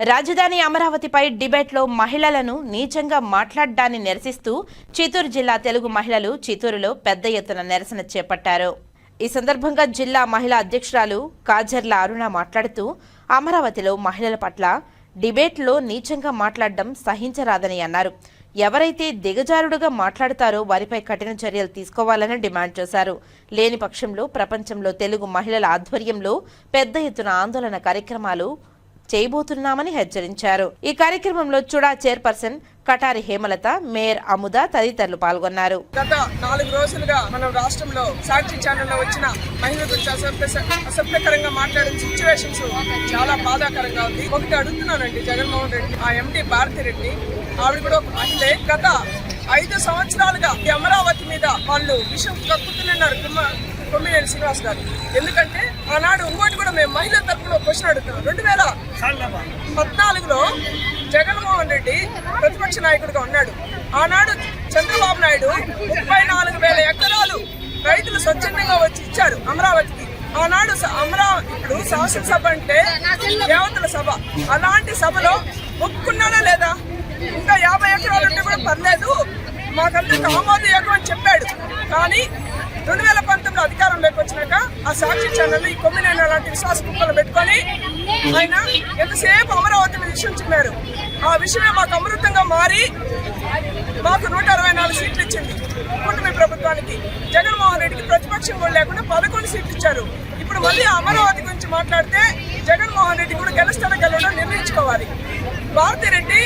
రాజధాని అమరావతిపై డిబేట్లో మహిళలను నీచంగా మాట్లాడ్డాన్ని నిరసిస్తూ చిత్తూరు జిల్లా తెలుగు మహిళలు చిత్తూరులో పెద్ద ఎత్తున నిరసన చేపట్టారు. ఈ సందర్భంగా జిల్లా మహిళా అధ్యక్షురాలు కాజర్ల అరుణ మాట్లాడుతూ అమరావతిలో మహిళల పట్ల డిబేట్లో నీచంగా మాట్లాడడం సహించరాదని అన్నారు. ఎవరైతే దిగజారుడుగా మాట్లాడతారో వారిపై కఠిన చర్యలు తీసుకోవాలని డిమాండ్ చేశారు. లేని పక్షంలో ప్రపంచంలో తెలుగు మహిళల ఆధ్వర్యంలో పెద్ద ఎత్తున ఆందోళన కార్యక్రమాలు చేయబోతున్నామని హెచ్చరించారు. ఈ కార్యక్రమంలో చుడా చైర్పర్సన్ కటారి హేమలత మేయర్ అముద తదితరులు పాల్గొన్నారు. గత నాలుగు రోజులుగా మనం రాష్ట్రంలో సాక్షి ఛానల్లో వచ్చిన మహిళల గురించి అసభ్య అసభ్యకరంగా మాట్లాడిన సిచ్యువేషన్స్ చాలా బాధాకరంగా ఉంది. ఒకటి అడుగుతున్నానండి జగన్మోహన్ రెడ్డి ఆ ఎండి భారతి రెడ్డి ఆవిడ కూడా ఒక మహిళే. గత ఐదు సంవత్సరాలుగా అమరావతి మీద వాళ్ళు విషయం కక్కుతున్నారు. కొమ్మినేని శ్రీనివాస్ గారు. ఎందుకంటే ఆనాడు ఇంకోటి కూడా మేము మహిళల తరఫున క్వశ్చన్ అడుగుతున్నాం. రెండు వేల పద్నాలుగులో జగన్మోహన్ రెడ్డి ప్రతిపక్ష నాయకుడిగా ఉన్నాడు. ఆనాడు చంద్రబాబు నాయుడు ముప్పై నాలుగు వేల ఎకరాలు రైతులు స్వచ్ఛందంగా వచ్చి ఇచ్చారు అమరావతికి. ఆనాడు అమరా ఇప్పుడు శాసనసభ అంటే దేవతల సభ. అలాంటి సభలో ఒప్పుకున్నాడా లేదా? ఇంకా యాభై ఎకరాలు ఉంటే కూడా పర్లేదు. మాకందరికి ఆమోదయోగం అని చెప్పాడు. కానీ రెండు వేల పంతొమ్మిది అధికారంలోకి ఆ సాక్షి ఛానల్ ఈ కొమ్మినేని అలాంటి విశ్వాస కుక్కలు పెట్టుకొని ఆయన ఎంతసేపు అమరావతి విషయించున్నారు విషయం ఆ విషయమే మాకు అమృతంగా మారి మాకు నూట అరవై నాలుగు సీట్లు ఇచ్చింది కూటమి ప్రభుత్వానికి. జగన్మోహన్ రెడ్డికి ప్రతిపక్షం కూడా లేకుండా పదకొండు సీట్లు ఇచ్చారు. ఇప్పుడు మళ్ళీ అమరావతి గురించి మాట్లాడితే జగన్మోహన్ రెడ్డి కూడా గెలుస్తాడో గెలవడం నిర్ణయించుకోవాలి. భారతి రెడ్డి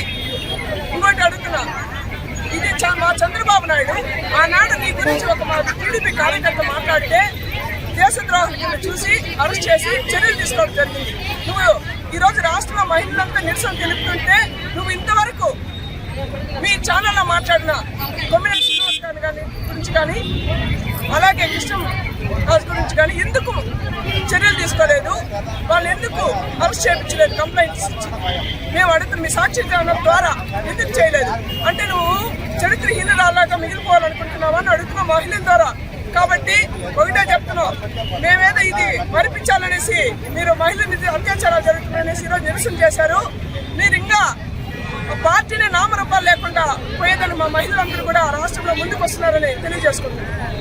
ఇంకోటి అడుగుతున్నా. ఇది చ- మా చంద్రబాబు నాయుడు ఆనాడు నీ గురించి ఒక మా టీడీపీ కార్యకర్త మాట్లాడితే దేశద్రోహం కింద చూసి అరెస్ట్ చేసి చర్యలు తీసుకోవడం జరిగింది. నువ్వు ఈరోజు రాష్ట్రంలో మహిళలంతా నిరసన తెలుపుతుంటే నువ్వు ఇంతవరకు మీ ఛానల్లో మాట్లాడిన కొమ్మినేని శ్రీనివాస్ గారి కానీ గురించి కానీ అలాగే కృష్ణ రాజు గురించి కానీ ఎందుకు చర్యలు తీసుకోలేదు? వాళ్ళు ఎందుకు అరెస్ట్ చేయించలేదు కంప్లైంట్స్ మేము అడుగుతున్న మీ సాక్షి ద్వారా ఎందుకు చేయలేదు? అంటే నువ్వు చరిత్రహీనరాలాగా మిగిలిపోవాలనుకుంటున్నావా అని అడుగుతున్న మహిళల ద్వారా ఒకటే మేమేదో ఇది మరిపించాలనేసి మీరు మహిళల అత్యాచారాలు జరుగుతున్నాయనేసి ఈరోజు నిరసన చేశారు. మీరు ఇంకా పార్టీని నామరూపాలు లేకుండా పోయేదని మా మహిళలందరూ కూడా రాష్ట్రంలో ముందుకు వస్తున్నారని తెలియజేసుకుంటున్నారు